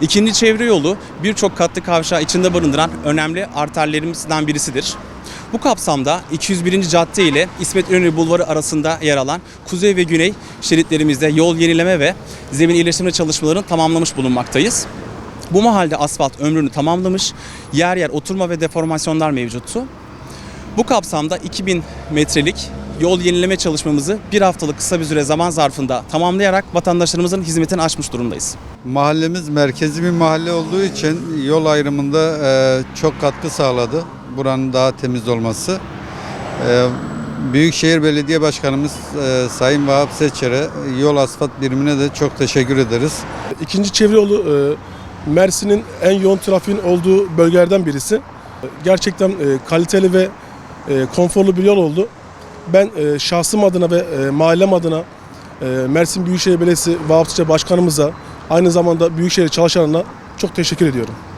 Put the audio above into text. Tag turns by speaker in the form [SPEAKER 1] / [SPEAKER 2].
[SPEAKER 1] İkinci çevre yolu birçok katlı kavşağı içinde barındıran önemli arterlerimizden birisidir. Bu kapsamda 201. cadde ile İsmet İnönü Bulvarı arasında yer alan kuzey ve güney şeritlerimizde yol yenileme ve zemin iyileştirme çalışmalarını tamamlamış bulunmaktayız. Bu mahalde asfalt ömrünü tamamlamış, yer yer oturma ve deformasyonlar mevcuttu. Bu kapsamda 2000 metrelik yol yenileme çalışmamızı bir haftalık kısa bir süre zaman zarfında tamamlayarak vatandaşlarımızın hizmetini açmış durumdayız.
[SPEAKER 2] Mahallemiz merkezi bir mahalle olduğu için yol ayrımında e, çok katkı sağladı. Buranın daha temiz olması. E, Büyükşehir Belediye Başkanımız e, Sayın Vahap Seçer'e yol asfalt birimine de çok teşekkür ederiz.
[SPEAKER 3] İkinci çevre yolu e, Mersin'in en yoğun trafiğin olduğu bölgelerden birisi. Gerçekten e, kaliteli ve e, konforlu bir yol oldu. Ben e, şahsım adına ve e, mahallem adına e, Mersin Büyükşehir Belediyesi Vahap Başkanımıza aynı zamanda Büyükşehir çalışanlarına çok teşekkür ediyorum.